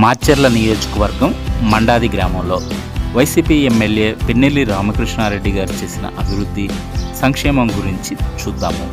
మాచర్ల నియోజకవర్గం మండాది గ్రామంలో YCP MLA Pinnelli Ramakrishna Reddy గారు చేసిన అభివృద్ధి సంక్షేమం గురించి చూద్దాము.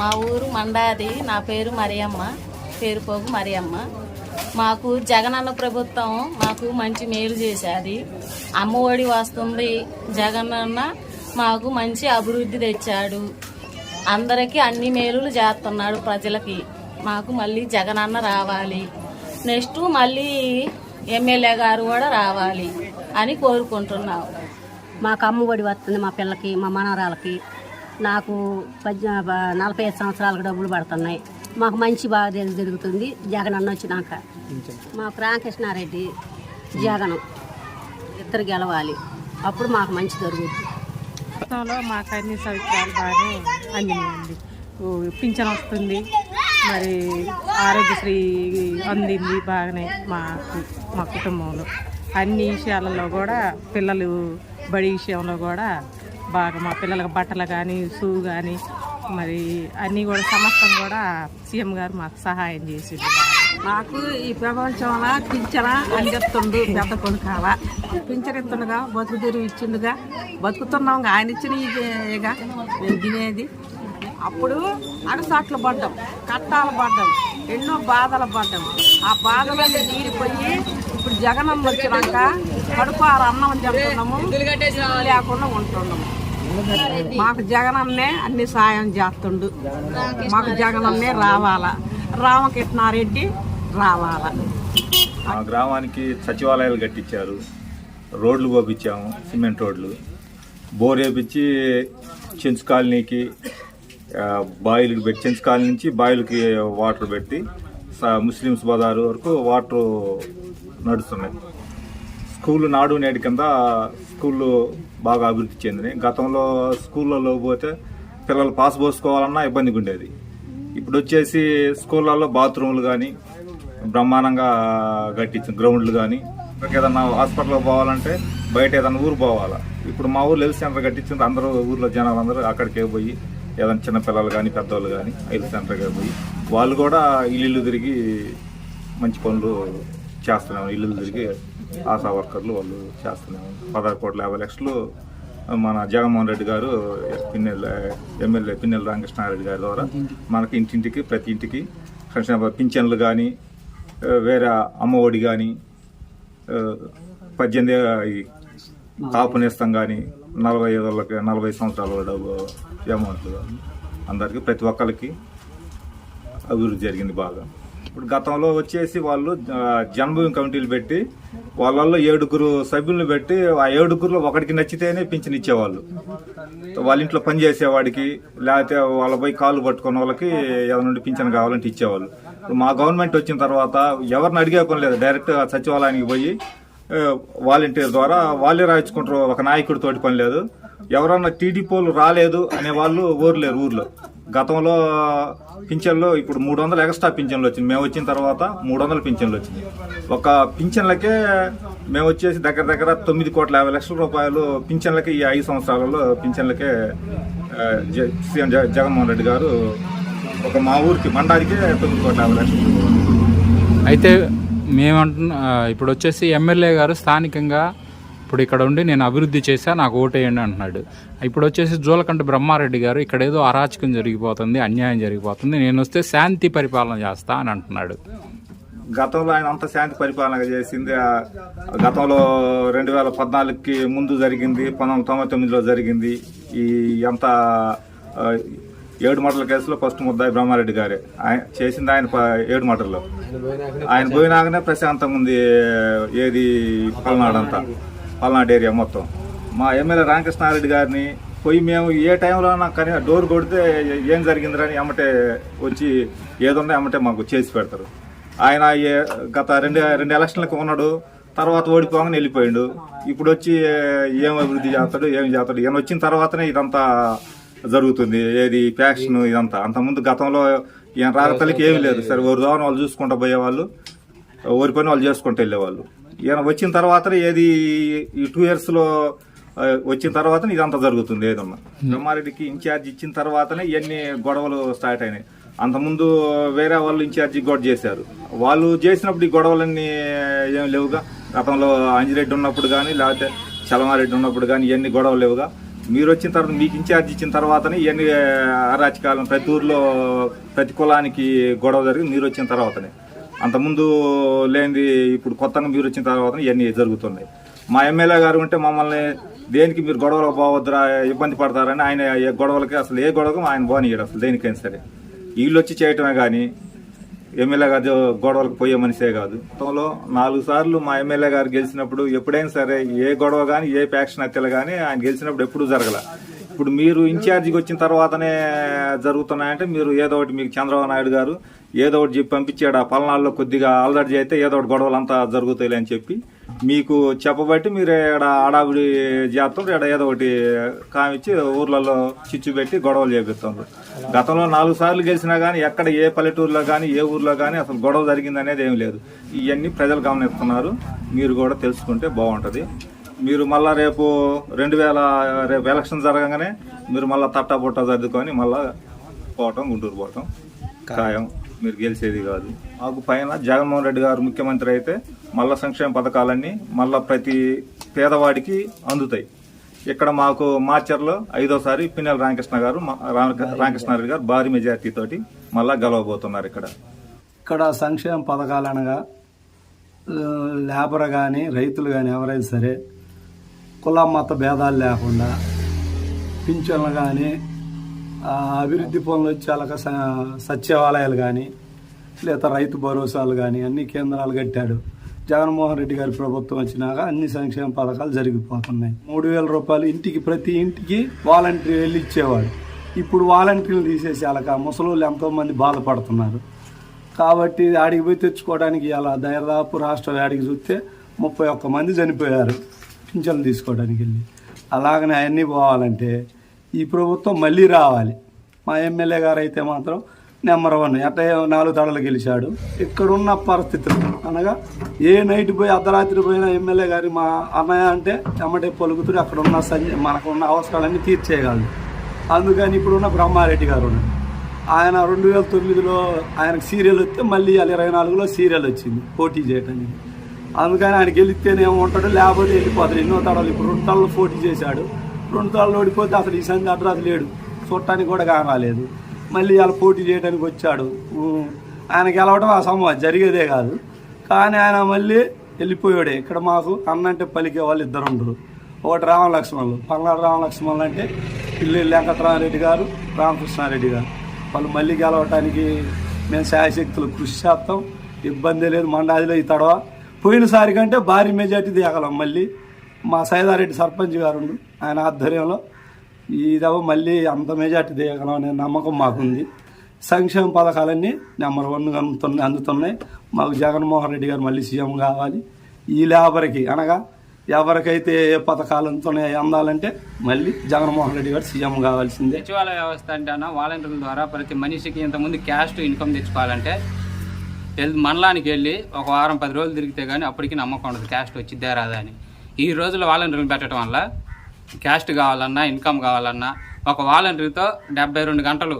మా ఊరు మండాది. నా పేరు మరియమ్మ. పేరు పోగు మరియమ్మ. మాకు జగనన్న ప్రభుత్వం మాకు మంచి మేలు చేశాది. అమ్మ ఒడి వస్తుంది. జగనన్న మాకు మంచి అభివృద్ధి తెచ్చాడు. అందరికీ అన్ని మేలులు చేస్తున్నాడు ప్రజలకి. మాకు మళ్ళీ జగనన్న రావాలి. నెక్స్ట్ మళ్ళీ ఎమ్మెల్యే గారు కూడా రావాలి అని కోరుకుంటున్నాం. మాకు అమ్మఒడి వస్తుంది మా పిల్లకి మా మనవరాలకి. నాకు పద్దె నలభై ఐదు సంవత్సరాలకు డబ్బులు పడుతున్నాయి. మాకు మంచి బాగా జరుగుతుంది. జగన్ అన్న వచ్చినాక. మాకు రామకృష్ణారెడ్డి జగన్. ఇద్దరు గెలవాలి. అప్పుడు మాకు మంచి జరుగుతుంది. గతంలో మాకు అన్ని సౌకర్యాలు బాగానే అందినాయండి పింఛన్ వస్తుంది. మరి ఆరోగ్యశ్రీ అందింది బాగానే మాకు మా కుటుంబంలో. అన్ని విషయాలలో కూడా పిల్లలు బడి విషయంలో కూడా బాగా మా పిల్లలకు బట్టలు కానీ షూ కానీ మరి అన్నీ కూడా సమస్తం కూడా సీఎం గారు మాకు సహాయం చేసింది మాకు ఈ ప్రపంచంలో పింఛన అందిస్తుండు పెద్ద కొనుకాల పింఛన్ ఇస్తుండగా బతుకు తెరువు ఇచ్చిండుగా. బతుకుతున్నాం ఆయన ఇచ్చిన ఇదేగా మేము తినేది. అప్పుడు అగసాట్లు పడ్డాం కట్టాలు పడ్డాం ఎన్నో బాధలు పడ్డాం. ఆ బాధలన్నీ తీరిపోయి ఇప్పుడు జగనమ్మ వచ్చినాక కడుపు అన్నం తింటున్నాము లేకుండా ఉంటున్నాము. మాకు జగనన్నే అన్ని సాయం చేస్తుండు. మాకు జగనన్నే రావాలా. రామకృష్ణారెడ్డి రావాలా. మా గ్రామానికి సచివాలయాలు కట్టించారు. రోడ్లు పోపించాము సిమెంట్ రోడ్లు. బోర్ వేపించి చెంచు కాలనీకి బాయిలు పెట్టి చెంచు కాలనీ నుంచి బాయిలకి వాటర్ పెట్టి స- ముస్లిమ్స్ బజారు వరకు వాటర్ నడుస్తున్నాయి. స్కూల్ నాడు నేడు కింద స్కూళ్ళు బాగా అభివృద్ధి చెందినాయి. గతంలో స్కూళ్ళలో పోతే పిల్లలు పాస్ పోసుకోవాలన్నా ఇబ్బందిగా ఉండేది. ఇప్పుడు వచ్చేసి స్కూళ్ళల్లో బాత్రూమ్లు కానీ బ్రహ్మాండంగా కట్టించిన గ్రౌండ్లు కానీ ఏదన్నా హాస్పిటల్కి పోవాలంటే బయట ఏదైనా ఊరు పోవాలా? ఇప్పుడు మా ఊరు హెల్త్ సెంటర్ కట్టించింది అందరూ ఊర్లో జనాలు అందరూ అక్కడికే పోయి ఏదైనా చిన్న పిల్లలు కానీ పెద్దవాళ్ళు కానీ హెల్త్ సెంటర్కి పోయి వాళ్ళు కూడా ఇల్లు తిరిగి మంచి పనులు చేస్తున్నాము ఇల్లు తిరిగి ఆశా వర్కర్లు వాళ్ళు చేస్తున్నాము పదహారు కోట్ల యాభై లక్షలు మన జగన్మోహన్ రెడ్డి గారు పిన్నెల ఎమ్మెల్యే పిన్నెల రామకృష్ణారెడ్డి గారి ద్వారా మనకి ఇంటింటికి ప్రతి ఇంటికి సంక్షేమ పింఛన్లు కానీ వేరే అమ్మఒడి కానీ పద్దెనిమిది కాపు నేస్తం కానీ నలభై ఐదు వాళ్ళకి నలభై సంవత్సరాల డబ్బు అమౌంట్లు అందరికీ ప్రతి ఒక్కరికి అభివృద్ధి జరిగింది బాగా. ఇప్పుడు గతంలో వచ్చేసి వాళ్ళు జన్మభూమి కమిటీలు పెట్టి వాళ్ళల్లో ఏడుగురు సభ్యులను పెట్టి ఆ ఏడుగురులో ఒకడికి నచ్చితేనే పింఛన్ ఇచ్చేవాళ్ళు. వాళ్ళ ఇంట్లో పని చేసేవాడికి లేకపోతే వాళ్ళ పోయి కాళ్ళు పట్టుకున్న వాళ్ళకి ఎవరి నుండి పింఛన్ కావాలంటే ఇచ్చేవాళ్ళు. మా గవర్నమెంట్ వచ్చిన తర్వాత ఎవరిని అడిగే పని లేదు. డైరెక్ట్ సచివాలయానికి పోయి వాలంటీర్ ద్వారా వాళ్ళే రాయించుకుంటారు. ఒక నాయకుడితోటి పని లేదు. ఎవరన్నా టీడీపోలు రాలేదు అనే వాళ్ళు ఊర్లేరు ఊర్లో. గతంలో పింఛన్లు ఇప్పుడు మూడు వందలు ఎక్స్ట్రా పింఛన్లు వచ్చింది. మేము వచ్చిన తర్వాత మూడు వందల పింఛన్లు వచ్చింది. ఒక పింఛన్లకే మేము వచ్చేసి దగ్గర దగ్గర తొమ్మిది కోట్ల యాభై లక్షల రూపాయలు పింఛన్లకి ఈ ఐదు సంవత్సరాలలో పింఛన్లకే జ- సీఎం జగ- జగన్మోహన్ రెడ్డి గారు ఒక మా ఊరికి మండాదికే తొమ్మిది కోట్ల యాభై లక్షలు అయితే మేము ఇప్పుడు వచ్చేసి ఎమ్మెల్యే గారు స్థానికంగా ఇప్పుడు ఇక్కడ ఉండి నేను అభివృద్ధి చేశా నాకు ఓటేయండి అంటున్నాడు. ఇప్పుడు వచ్చేసి జోలకంట బ్రహ్మారెడ్డి గారు ఇక్కడ ఏదో అరాచకం జరిగిపోతుంది అన్యాయం జరిగిపోతుంది నేను వస్తే శాంతి పరిపాలన చేస్తా అని అంటున్నాడు. గతంలో ఆయన అంత శాంతి పరిపాలన చేసింది. గతంలో రెండు వేల పద్నాలుగుకి ముందు జరిగింది పంతొమ్మిది తొంభై తొమ్మిదిలో జరిగింది. ఈ అంత ఏడు మటల కేసులో ఫస్ట్ ముద్దాయి బ్రహ్మారెడ్డి గారే. ఆయన చేసింది ఆయన ప- ఏడు మటల్లో ఆయన పోయినాకనే ప్రశాంతంగా ఉంది ఏది పల్నాడంతా పల్నాడు ఏరియా మొత్తం. మా ఎమ్మెల్యే రామకృష్ణారెడ్డి గారిని పోయి మేము ఏ టైంలో కానీ డోర్ కొడితే ఏం జరిగిందిరని ఎమ్మటే వచ్చి ఏదున్నా ఎమ్మటే మాకు చేసి పెడతారు. ఆయన గత రెండు రెండు ఎలక్షన్లకు ఉన్నాడు తర్వాత ఓడిపోగానే వెళ్ళిపోయాడు. ఇప్పుడు వచ్చి ఏం అభివృద్ధి చేస్తాడు ఏం చేస్తాడు? ఈయన వచ్చిన తర్వాతనే ఇదంతా జరుగుతుంది. ఏది ఫ్యాక్షన్ ఇదంతా. అంతకుముందు గతంలో ఈయన రాగతలకి ఏమీ లేదు. సరే ఎవరు దాని వాళ్ళు చూసుకుంటూ పోయేవాళ్ళు ఓరి పని వాళ్ళు చేసుకుంటూ వెళ్ళేవాళ్ళు. ఈయన వచ్చిన తర్వాత ఏది ఈ టూ ఇయర్స్లో వచ్చిన తర్వాత ఇదంతా జరుగుతుంది ఏదన్నా. బ్రహ్మారెడ్డికి ఇన్ఛార్జ్ ఇచ్చిన తర్వాతనే ఇవన్నీ గొడవలు స్టార్ట్ అయినాయి. అంతకుముందు వేరే వాళ్ళు ఇన్ఛార్జ్ కూడా చేశారు. వాళ్ళు చేసినప్పుడు ఈ గొడవలన్నీ ఏం లేవుగా. గతంలో అంజిరెడ్డి ఉన్నప్పుడు కానీ లేకపోతే చలమారెడ్డి ఉన్నప్పుడు కానీ ఇవన్నీ గొడవలు లేవుగా. మీరు వచ్చిన తర్వాత మీకు ఇన్ఛార్జ్ ఇచ్చిన తర్వాతనే ఇవన్నీ అరాచకాలం ప్రతి ఊర్లో ప్రతి కులానికి గొడవ జరిగి మీరు వచ్చిన తర్వాతనే. అంతకుముందు లేనిది ఇప్పుడు కొత్తగా మీరు వచ్చిన తర్వాత ఇవన్నీ జరుగుతున్నాయి. మా ఎమ్మెల్యే గారు ఉంటే మమ్మల్ని దేనికి మీరు గొడవలకు పోవద్దురా ఇబ్బంది పడతారని ఆయన ఏ గొడవలకి అసలు ఏ గొడవకు ఆయన పోనీయడు అసలు దేనికైనా సరే. వీళ్ళు వచ్చి చేయటమే కానీ ఎమ్మెల్యే గారు గొడవలకు పోయే మనిషే కాదు. గతంలో నాలుగు సార్లు మా ఎమ్మెల్యే గారు గెలిచినప్పుడు ఎప్పుడైనా సరే ఏ గొడవ కానీ ఏ ప్యాక్షన్ హత్యలు కానీ ఆయన గెలిచినప్పుడు ఎప్పుడూ జరగల. ఇప్పుడు మీరు ఇన్ఛార్జికి వచ్చిన తర్వాతనే జరుగుతున్నాయంటే మీరు ఏదో ఒకటి మీకు చంద్రబాబు నాయుడు గారు ఏదో ఒకటి చెప్పి పంపించాడు. ఆ పల్నాడులో కొద్దిగా అలర్ట్ చేస్తే ఏదో ఒకటి గొడవలు అంతా జరుగుతాయి అని చెప్పి మీకు చెప్పబట్టి మీరు ఇక్కడ ఆడావిడి చేస్తారు ఇక్కడ ఏదో ఒకటి కామిచ్చి ఊర్లలో చిచ్చు పెట్టి గొడవలు చేపిస్తున్నారు గతంలో నాలుగు సార్లు గెలిచినా కానీ ఎక్కడ ఏ పల్లెటూరులో కానీ ఏ ఊర్లో కానీ అసలు గొడవ జరిగింది అనేది ఏం లేదు. ఇవన్నీ ప్రజలు గమనిస్తున్నారు. మీరు కూడా తెలుసుకుంటే బాగుంటుంది. మీరు మళ్ళా రేపు రెండు వేల రేపు ఎలక్షన్ జరగగానే మీరు మళ్ళా తట్టా బుట్ట సర్దుకొని మళ్ళా పోవటం గుంటూరు పోవటం ఖాయం. మీరు గెలిచేది కాదు. మాకు పైన జగన్మోహన్ రెడ్డి గారు ముఖ్యమంత్రి అయితే మళ్ళా సంక్షేమ పథకాలన్నీ మళ్ళా ప్రతి పేదవాడికి అందుతాయి. ఇక్కడ మాకు మార్చర్లో ఐదోసారి పిన్నెల రామకృష్ణ గారు రామకృష్ణారెడ్డి గారు భారీ మెజార్టీ తోటి మళ్ళా గెలవబోతున్నారు ఇక్కడ. ఇక్కడ సంక్షేమ పథకాలు అనగా లేబర్ కానీ రైతులు కానీ ఎవరైనా సరే కుల మత భేదాలు లేకుండా పింఛన్లు కానీ అభివృద్ధి పనులు వచ్చేలాగా సచివాలయాలు కానీ లేదా రైతు భరోసాలు కానీ అన్ని కేంద్రాలు కట్టాడు. జగన్మోహన్ రెడ్డి గారి ప్రభుత్వం వచ్చినాక అన్ని సంక్షేమ పథకాలు జరిగిపోతున్నాయి. మూడు వేల రూపాయలు ఇంటికి ప్రతి ఇంటికి వాలంటీర్ వెళ్ళి ఇచ్చేవాడు. ఇప్పుడు వాలంటీర్లు తీసేసి అలాగ ముసలోళ్ళు ఎంతోమంది బాధపడుతున్నారు. కాబట్టి ఆడికి పోయి తెచ్చుకోవడానికి ఇలా దాదాపు రాష్ట్ర ఆడికి చూస్తే ముప్పై ఒక్క మంది చనిపోయారు. పింఛన్లు తీసుకోవడానికి వెళ్ళి. అలాగనే అవన్నీ పోవాలంటే ఈ ప్రభుత్వం మళ్ళీ రావాలి. మా ఎమ్మెల్యే గారు అయితే మాత్రం నెంబర్ వన్ ఎట్ట నాలుగు తడలు గెలిచాడు. ఇక్కడున్న పరిస్థితులు అనగా ఏ నైట్ పోయి అర్ధరాత్రి పోయినా ఎమ్మెల్యే గారి మా అన్నయ్య అంటే ఎమ్మటే పలుకుతుడు అక్కడ ఉన్న సంజ మనకున్న అవసరాలన్నీ తీర్చేయగలడు అందుకని ఇప్పుడున్న బ్రహ్మారెడ్డి గారు ఉన్నారు. ఆయన రెండు వేల తొమ్మిదిలో ఆయనకు సీరియల్ వస్తే మళ్ళీ ఇరవై నాలుగులో సీరియల్ వచ్చింది పోటీ చేయడానికి అందుకని ఆయన గెలిస్తేనే ఉంటాడు లేకపోతే వెళ్ళిపోతాడు. ఎన్నో తడలు ఇప్పుడు రెండు తడలు పోటీ చేశాడు. రెండు తడలు ఓడిపోతే అసలు ఈ సంధి అడ్రస్ లేడు. చూడటానికి కూడా కానాలేదు. మళ్ళీ ఇవాళ పోటీ చేయడానికి వచ్చాడు. ఆయన గెలవడం ఆ జరిగేదే కాదు. కానీ ఆయన మళ్ళీ వెళ్ళిపోయాడే. ఇక్కడ మాకు అన్నంటే పలికే వాళ్ళు ఇద్దరు ఉండరు. ఒకటి రామలక్ష్మణులు. పల్నాడు రామలక్ష్మణులు అంటే పిల్లి వెంకటరామరెడ్డి గారు రామకృష్ణారెడ్డి గారు. వాళ్ళు మళ్ళీ గెలవటానికి మేము శాయశక్తులు కృషి చేస్తాం. ఇబ్బంది లేదు. మండాదిలో ఈ తడవ. పోయినసారి కంటే భారీ మెజార్టీ దిగలం మళ్ళీ. మా సైదారెడ్డి సర్పంచ్ గారు ఆయన ఆధ్వర్యంలో ఈ మళ్ళీ అంత మెజార్టీ దిగలం అనే నమ్మకం మాకుంది. సంక్షేమ పథకాలన్నీ నెంబర్ వన్ అందుతున్నాయి అందుతున్నాయి. మాకు జగన్మోహన్ రెడ్డి గారు మళ్ళీ సీఎం కావాలి. ఈ లేబర్కి అనగా ఎవరికైతే ఏ పథకాలు అందుతున్నాయి అందాలంటే మళ్ళీ జగన్మోహన్ రెడ్డి గారు సీఎం కావాల్సిందే. సచివాలయ వ్యవస్థ అంటే అన్న వాలంటీర్ల ద్వారా ప్రతి మనిషికి ఇంతకుముందు క్యాస్ట్ ఇన్కమ్ తెచ్చుకోవాలంటే వెళ్ మండలానికి వెళ్ళి ఒక వారం పది రోజులు తిరిగితే కానీ అప్పటికి నమ్మకం ఉండదు క్యాస్ట్ వచ్చిద్దే రాదా అని. ఈ రోజుల్లో వాలంటీర్లు పెట్టడం వల్ల క్యాస్ట్ కావాలన్నా ఇన్కమ్ కావాలన్నా ఒక వాలంటీర్తో డెబ్బై రెండు గంటలు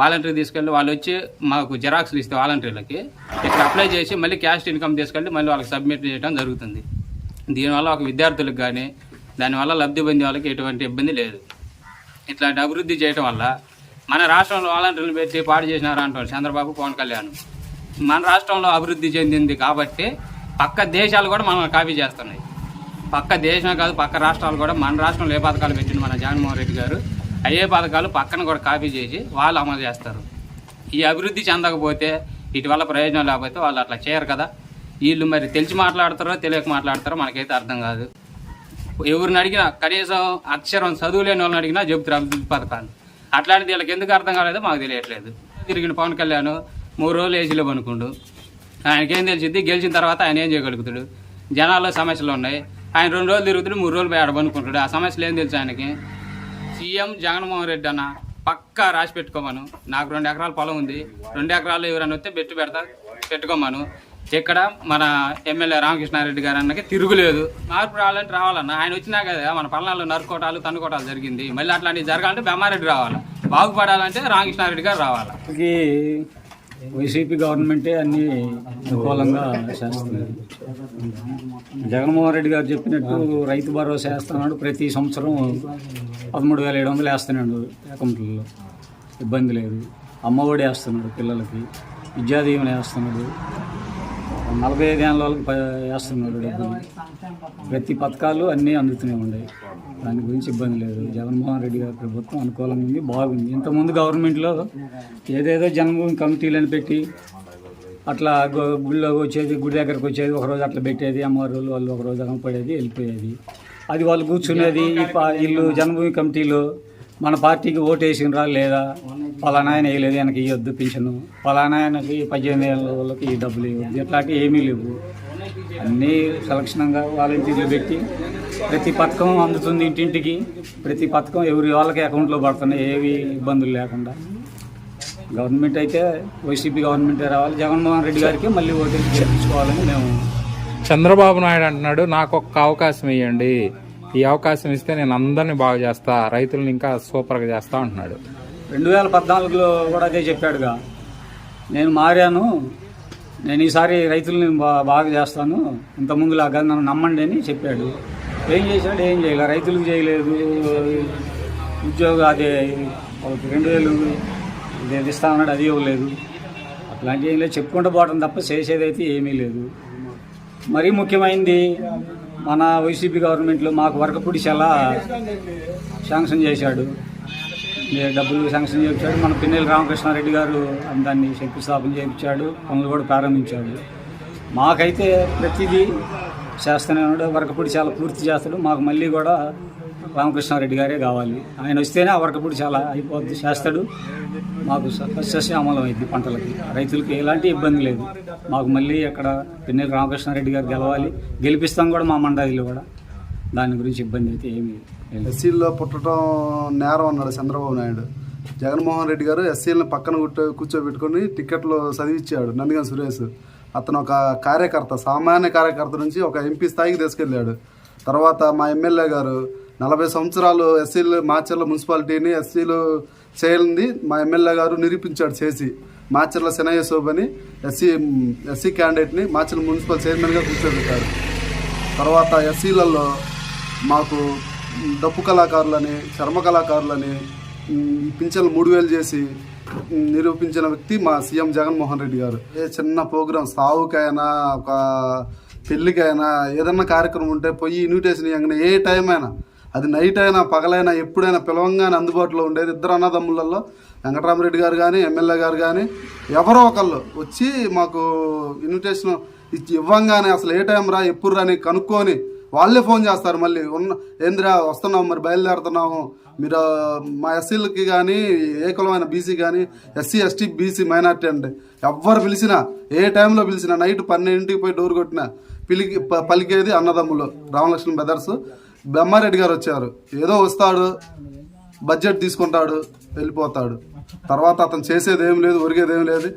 వాలంటీర్ తీసుకెళ్ళి వాళ్ళు వచ్చి మాకు జిరాక్స్లు ఇస్తే వాలంటీర్లకి ఇక్కడ అప్లై చేసి మళ్ళీ క్యాస్ట్ ఇన్కమ్ తీసుకెళ్ళి మళ్ళీ వాళ్ళకి సబ్మిట్ చేయడం జరుగుతుంది. దీనివల్ల ఒక విద్యార్థులకు కానీ దానివల్ల లబ్ధి పొందే వాళ్ళకి ఎటువంటి ఇబ్బంది లేదు. ఇట్లాంటి అభివృద్ధి చేయడం వల్ల మన రాష్ట్రంలో వాలంటీర్లు పెట్టి పాడు చేసినారు అంటారు చంద్రబాబు పవన్ కళ్యాణ్. మన రాష్ట్రంలో అభివృద్ధి చెందింది కాబట్టి పక్క దేశాలు కూడా మనం కాపీ చేస్తున్నాయి. పక్క దేశం కాదు పక్క రాష్ట్రాలు కూడా మన రాష్ట్రంలో ఏ పథకాలు పెట్టింది మన జగన్మోహన్ రెడ్డి గారు? అయ్యే పథకాలు పక్కన కూడా కాపీ చేసి వాళ్ళు అమలు చేస్తారు. ఈ అభివృద్ధి చెందకపోతే వీటి వల్ల ప్రయోజనం లేకపోతే వాళ్ళు అట్లా చేయరు కదా. వీళ్ళు మరి తెలిసి మాట్లాడతారో తెలియక మాట్లాడతారో మనకైతే అర్థం కాదు. ఎవరిని అడిగినా కనీసం అక్షరం చదువు లేని వాళ్ళని అడిగినా చెబుతారు అభివృద్ధి పథకాలు. అట్లాంటిది వీళ్ళకి ఎందుకు అర్థం కాలేదో మాకు తెలియట్లేదు. తిరిగిన పవన్ కళ్యాణ్ మూడు రోజులు ఏసీలో పనుకుండు. ఆయనకేం తెలిసింది గెలిచిన తర్వాత ఆయన ఏం చేయగలుగుతాడు? జనాల్లో సమస్యలు ఉన్నాయి. ఆయన రెండు రోజులు తిరుగుతుంటే మూడు రోజులు పోయి ఆడ ఆ సమస్యలు ఏం తెలుసు ఆయనకి. సీఎం జగన్మోహన్ రెడ్డి అన్న పక్కా రాసి పెట్టుకోమను. నాకు రెండు ఎకరాల పొలం ఉంది. రెండు ఎకరాలు ఎవరైనా వస్తే పెట్టు పెడతా పెట్టుకోమను. ఇక్కడ మన ఎమ్మెల్యే రామకృష్ణారెడ్డి గారు అన్నకి తిరుగులేదు. మార్పు రావాలంటే రావాలన్న. ఆయన వచ్చినా కదా మన పల్నాల్లో నరుకోటాలు తన్నుకోటాలు జరిగింది. మళ్ళీ అట్లాంటివి జరగాలంటే బెమ్మారెడ్డి రావాలి. బాగుపడాలంటే రామకృష్ణారెడ్డి గారు రావాలి. వైసీపీ గవర్నమెంటే అన్ని అనుకూలంగా చేస్తుంది. జగన్మోహన్ రెడ్డి గారు చెప్పినట్టు రైతు భరోసా వేస్తున్నాడు ప్రతి సంవత్సరం పదమూడు వేల ఏడు వందలు వేస్తున్నాడు అకౌంట్లలో. ఇబ్బంది లేదు. అమ్మఒడి వేస్తున్నాడు పిల్లలకి విద్యా దీవెన వేస్తున్నాడు. నలభై ఐదు ఏళ్ళ వాళ్ళకి వేస్తున్నాడు డబ్బులు. ప్రతి పథకాలు అన్నీ అందుతూనే ఉన్నాయి. దాని గురించి ఇబ్బంది లేదు. జగన్మోహన్ రెడ్డి గారి ప్రభుత్వం అనుకూలంగా ఉంది బాగుంది. ఇంతకుముందు గవర్నమెంట్లో ఏదేదో జన్మభూమి కమిటీలను పెట్టి అట్లా గు- వచ్చేది గుడి దగ్గరకు వచ్చేది ఒకరోజు అట్లా పెట్టేది అమ్మవారు వాళ్ళు వాళ్ళు ఒకరోజు అమ్మపడేది వెళ్ళిపోయేది. అది వాళ్ళు కూర్చునేది ఈ పా- జన్మభూమి కమిటీలో మన పార్టీకి ఓటు వేసినరా లేదా? పలానా ఆయన వేయలేదు ఆయనకి ఇవ్వద్దు పింఛను. పలానా ఆయనకి పద్దెనిమిది ఏళ్ళ వాళ్ళకి ఈ డబ్బులు ఇవ్వద్దు. ఇట్లాంటివి ఏమీ లేవు. అన్నీ సలక్షణంగా వాలంటీర్లు పెట్టి ప్రతి పథకం అందుతుంది ఇంటింటికి. ప్రతి పథకం ఎవరి వాళ్ళకి అకౌంట్లో పడుతున్నాయి ఏవి ఇబ్బందులు లేకుండా. గవర్నమెంట్ అయితే వైసీపీ గవర్నమెంటే రావాలి. జగన్మోహన్ రెడ్డి గారికి మళ్ళీ ఓటు చేయించుకోవాలని మేము చంద్రబాబు నాయుడు అంటున్నాడు నాకు ఒక్క అవకాశం ఇవ్వండి ఈ అవకాశం ఇస్తే నేను అందరిని బాగు చేస్తా రైతులను ఇంకా సూపర్గా చేస్తా అంటున్నాడు. రెండు వేల పద్నాలుగులో కూడా అదే చెప్పాడుగా. నేను మారాను నేను ఈసారి రైతుల్ని బా బాగా చేస్తాను ఇంతకుముందు లాగా నన్ను నమ్మండి అని చెప్పాడు. ఏం చేశాడు? ఏం చేయలేదు రైతులకు చేయలేదు ఉద్యోగం అదే ఒక రెండు వేలు నేను ఇస్తా ఉన్నాడు అది ఇవ్వలేదు. అట్లాంటివి ఏం లేదు చెప్పుకుంటూ పోవడం తప్ప చేసేదైతే ఏమీ లేదు. మరీ ముఖ్యమైనది మన వైసీపీ గవర్నమెంట్లో మాకు వరకపుడి చాలా శాంక్షన్ చేశాడు. డబ్బులు శాంక్షన్ చేయించాడు. మన పిన్నెల రామకృష్ణారెడ్డి గారు దాన్ని శంకుస్థాపన చేయించాడు. పనులు కూడా ప్రారంభించాడు. మాకైతే ప్రతిదీ చేస్తూనే ఉన్నాడు. వరకపూడి చాలా పూర్తి చేస్తాడు. మాకు మళ్ళీ కూడా రామకృష్ణారెడ్డి గారే కావాలి. ఆయన వస్తేనే ఆ వరకపూడి చాలా అయిపోద్ది చేస్తాడు. మాకు సస్యశ్యామలం అయింది పంటలకి. రైతులకి ఎలాంటి ఇబ్బంది లేదు. మాకు మళ్ళీ అక్కడ పిన్నెల రామకృష్ణారెడ్డి గారు గెలవాలి. గెలిపిస్తాం కూడా మా మండలిలో కూడా. దాని గురించి ఇబ్బంది అయితే ఏమి ఎస్సీల్లో పుట్టడం నేరం అన్నాడు చంద్రబాబు నాయుడు. జగన్మోహన్ రెడ్డి గారు ఎస్సీలను పక్కన కూర్చో కూర్చోబెట్టుకొని టికెట్లు చదివిచ్చాడు నందిగం సురేష్. అతను ఒక కార్యకర్త సామాన్య కార్యకర్త నుంచి ఒక ఎంపీ స్థాయికి తీసుకెళ్ళాడు. తర్వాత మా ఎమ్మెల్యే గారు నలభై సంవత్సరాలు ఎస్సీలు మాచర్ల మున్సిపాలిటీని ఎస్సీలు చేయాలని మా ఎమ్మెల్యే గారు నిరూపించాడు చేసి మాచర్ల శనయ్య శోభని ఎస్సీ ఎస్సీ క్యాండిడేట్ని మాచర్ల మున్సిపల్ చైర్మన్గా కూర్చోబెట్టారు. తర్వాత ఎస్సీలలో మాకు డప్పు కళాకారులని చర్మ కళాకారులని పింఛన్లు మూడు వేలు చేసి నిరూపించిన వ్యక్తి మా సీఎం జగన్మోహన్ రెడ్డి గారు. ఏ చిన్న ప్రోగ్రాం సావుకైనా ఒక పెళ్ళికైనా ఏదన్నా కార్యక్రమం ఉంటే పోయి ఇన్విటేషన్ ఇవ్వగానే ఏ టైం అయినా అది నైట్ అయినా పగలైనా ఎప్పుడైనా పిలవంగానే అందుబాటులో ఉండేది. ఇద్దరు అన్నదమ్ములలో వెంకటరామరెడ్డి గారు కానీ ఎమ్మెల్యే గారు కానీ ఎవరో ఒకళ్ళు వచ్చి మాకు ఇన్విటేషన్ ఇచ్చి ఇవ్వంగానే అసలు ఏ టైం రా ఎప్పుడు రాని కనుక్కొని వాళ్ళే ఫోన్ చేస్తారు మళ్ళీ. ఉన్న ఏందిరా వస్తున్నాము మరి బయలుదేరుతున్నాము మీరు మా ఎస్సీలకి కానీ ఏ కులమైన బీసీ కానీ ఎస్సీ ఎస్టీ బీసీ మైనార్టీ అండి ఎవ్వరు పిలిచినా ఏ టైంలో పిలిచినా నైట్ పన్నెండింటికి పోయి డోర్ కొట్టినా పిలికి ప- పలికేది అన్నదమ్ములు. రామలక్ష్మణ్ బ్రదర్స్. బెమ్మారెడ్డి గారు వచ్చారు. ఏదో వస్తాడు బడ్జెట్ తీసుకుంటాడు వెళ్ళిపోతాడు. తర్వాత అతను చేసేది ఏం లేదు ఒరిగేది ఏం లేదు.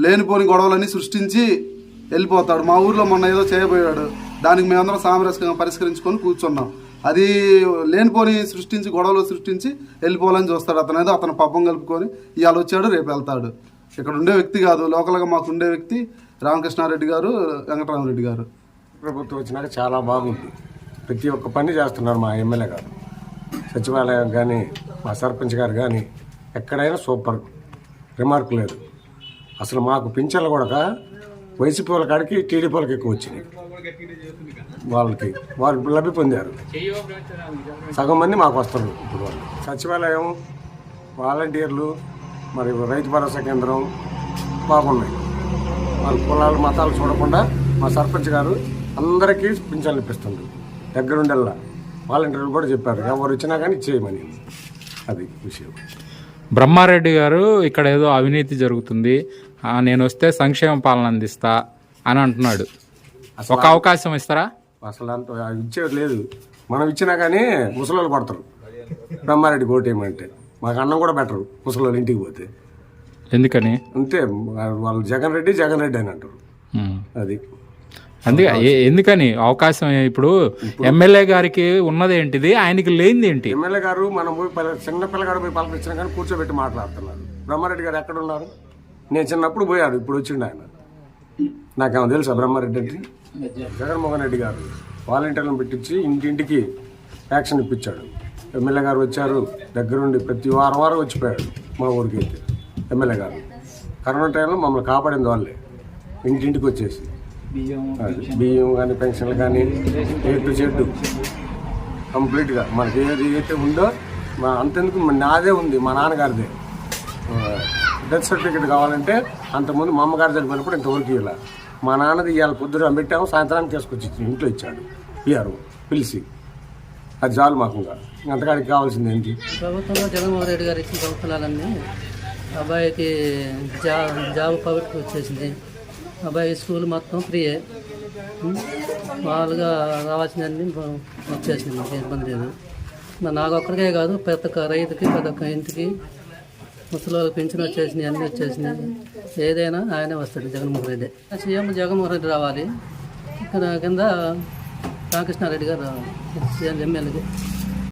లేనిపోని గొడవలన్నీ సృష్టించి వెళ్ళిపోతాడు. మా ఊర్లో మొన్న ఏదో చేయబోయాడు. దానికి మేమందరం సామరస్యంగా పరిష్కరించుకొని కూర్చున్నాం. అది లేనిపోని సృష్టించి గొడవలు సృష్టించి వెళ్ళిపోవాలని చూస్తాడు. అతను ఏదో అతను పబ్బం కలుపుకొని ఇవాళ వచ్చాడు రేపు వెళ్తాడు. ఇక్కడ ఉండే వ్యక్తి కాదు లోకల్గా మాకు ఉండే వ్యక్తి రామకృష్ణారెడ్డి గారు వెంకటరామరెడ్డి గారు. ప్రభుత్వం వచ్చినాక చాలా బాగుంది. ప్రతి ఒక్క పని చేస్తున్నారు మా ఎమ్మెల్యే గారు. సచివాలయం కానీ మా సర్పంచ్ గారు కానీ ఎక్కడైనా సూపర్ రిమార్క్ లేదు. అసలు మాకు పింఛన్లు కూడా వైసీపీ వాళ్ళ కాడికి టీడీపీ వాళ్ళకి ఎక్కువ వచ్చినాయి. వాళ్ళకి వాళ్ళు లబ్ధి పొందారు. సగం మంది మాకు వస్తారు ఇప్పుడు వాళ్ళు. సచివాలయం వాలంటీర్లు మరి రైతు భరోసా కేంద్రం బాగున్నాయి. వాళ్ళ కులాలు మతాలు చూడకుండా మా సర్పంచ్ గారు అందరికీ పింఛన్లు ఇప్పిస్తుండ్రు. దగ్గరుండల్లా. వాలంటీర్లు కూడా చెప్పారు ఎవరు వచ్చినా కానీ చేయమని. అది విషయం. బ్రహ్మారెడ్డి గారు ఇక్కడ ఏదో అవినీతి జరుగుతుంది నేను వస్తే సంక్షేమ పాలన అందిస్తా అని అంటున్నాడు. ఒక అవకాశం ఇస్తారా? అసలు అంత ఇచ్చేది లేదు. మనం ఇచ్చినా కానీ ముసలోళ్ళు పడతారు బ్రహ్మారెడ్డి కోటేయమంటే మాకు అన్నం కూడా పెట్టరు ముసలోళ్ళు ఇంటికి పోతే. ఎందుకని? అంతే వాళ్ళు జగన్ రెడ్డి జగన్ రెడ్డి అని అంటారు. అది. అందుకే ఎందుకని? అవకాశం ఇప్పుడు ఎమ్మెల్యే గారికి ఉన్నది ఏంటిది? ఆయనకి లేనిది ఏంటి? ఎమ్మెల్యే గారు మనం పోయి చిన్న పిల్లగాడు పోయి పలకరించినా కానీ కూర్చోబెట్టి మాట్లాడుతున్నారు. బ్రహ్మారెడ్డి గారు ఎక్కడ ఉన్నారు నేను చిన్నప్పుడు పోయాడు ఇప్పుడు వచ్చిండు ఆయన. నాకేమో తెలుసా బ్రహ్మారెడ్డి అంటే? జగన్మోహన్ రెడ్డి గారు వాలంటీర్లను పెట్టించి ఇంటింటికి యాక్షన్ ఇప్పించాడు. ఎమ్మెల్యే గారు వచ్చారు దగ్గరుండి ప్రతి వారం వారం వచ్చిపోయాడు మా ఊరికి అయితే ఎమ్మెల్యే గారు. కరోనా టైంలో మమ్మల్ని కాపాడింది వాళ్ళే. ఇంటింటికి వచ్చేసి. బియ్యం కానీ పెన్షన్లు కానీ ఏ టు చెడ్డు కంప్లీట్గా మనకి ఏది అయితే ఉందో మా అంతెందుకు నాదే ఉంది మా నాన్నగారిదే. డెత్ సర్టిఫికేట్ కావాలంటే అంతకుముందు మా అమ్మగారు చనిపోయినప్పుడు ఇంతవరకు ఇలా మా నాన్నది ఇవాళ పొద్దున పెట్టాము సాయంత్రానికి తీసుకొచ్చి ఇంట్లో ఇచ్చాడు పిఆర్ పిలిచి అది చాలు మాకు ఇంకా. అంతకాడికి కావాల్సింది ఏంటి? ప్రభుత్వంలో జగన్మోహన్ రెడ్డి గారు ఇచ్చిన ప్రభుత్వాలన్నీ అబ్బాయికి జా జాబ్ పవర్కి వచ్చేసింది. అబ్బాయి స్కూల్ మొత్తం ఫ్రీయే. మామూలుగా రావాల్సినవన్నీ వచ్చేసింది మాకు ఇబ్బంది లేదు. మరి నాకు ఒక్కరికే కాదు ప్రతి ఒక్క రైతుకి ప్రతి ఒక్క ఇంటికి ముసలి వాళ్ళకి పెన్షన్ వచ్చేసినాయి అన్నీ వచ్చేసినాయి. ఏదైనా ఆయనే వస్తాడు జగన్మోహన్ రెడ్డి. సీఎం జగన్మోహన్ రెడ్డి రావాలి. ఇక్కడ కింద రామకృష్ణారెడ్డి గారు రావాలి సీఎం ఎమ్మెల్యేకి.